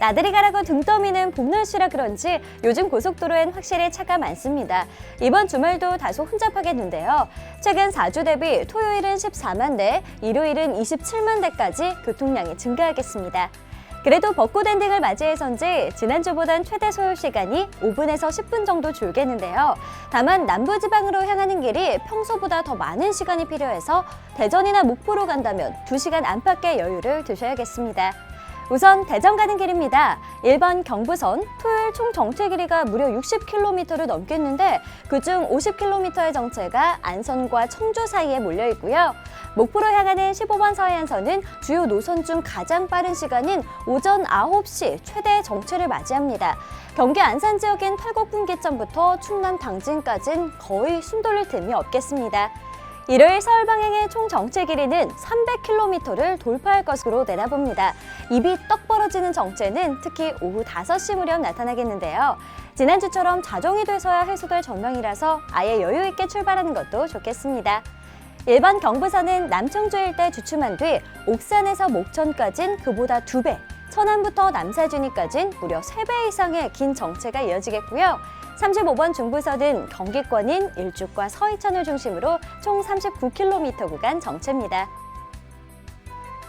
나들이 가라고 등 떠미는 봄날씨라 그런지 요즘 고속도로엔 확실히 차가 많습니다. 이번 주말도 다소 혼잡하겠는데요. 최근 4주 대비 토요일은 14만 대, 일요일은 27만 대까지 교통량이 증가하겠습니다. 그래도 벚꽃 엔딩을 맞이해서인지 지난주보단 최대 소요 시간이 5분에서 10분 정도 줄겠는데요. 다만 남부지방으로 향하는 길이 평소보다 더 많은 시간이 필요해서 대전이나 목포로 간다면 2시간 안팎의 여유를 두셔야겠습니다. 우선 대전 가는 길입니다. 1번 경부선 토요일 총 정체 길이가 무려 60km를 넘겠는데 그중 50km의 정체가 안선과 청주 사이에 몰려 있고요. 목포로 향하는 15번 서해안선은 주요 노선 중 가장 빠른 시간인 오전 9시 최대 정체를 맞이합니다. 경기 안산 지역인 팔곡 분기점부터 충남 당진까지는 거의 숨 돌릴 틈이 없겠습니다. 일요일 서울 방향의 총 정체 길이는 300km를 돌파할 것으로 내다봅니다. 입이 떡 벌어지는 정체는 특히 오후 5시 무렵 나타나겠는데요. 지난주처럼 자정이 돼서야 해소될 전망이라서 아예 여유 있게 출발하는 것도 좋겠습니다. 일반 경부선은 남청주 일대 주춤한 뒤 옥산에서 목천까진 그보다 두배 천안부터 남사준이까진 무려 세 배 이상의 긴 정체가 이어지겠고요. 35번 중부선은 경기권인 일죽과 서해천을 중심으로 총 39km 구간 정체입니다.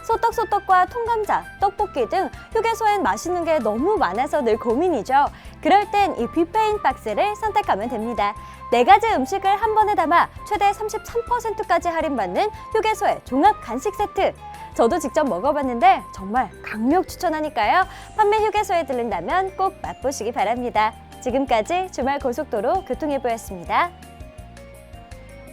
소떡소떡과 통감자, 떡볶이 등 휴게소엔 맛있는 게 너무 많아서 늘 고민이죠. 그럴 땐 이 뷔페인 박스를 선택하면 됩니다. 네 가지 음식을 한 번에 담아 최대 33%까지 할인받는 휴게소의 종합 간식 세트. 저도 직접 먹어봤는데 정말 강력 추천하니까요. 판매 휴게소에 들른다면 꼭 맛보시기 바랍니다. 지금까지 주말 고속도로 교통예보였습니다.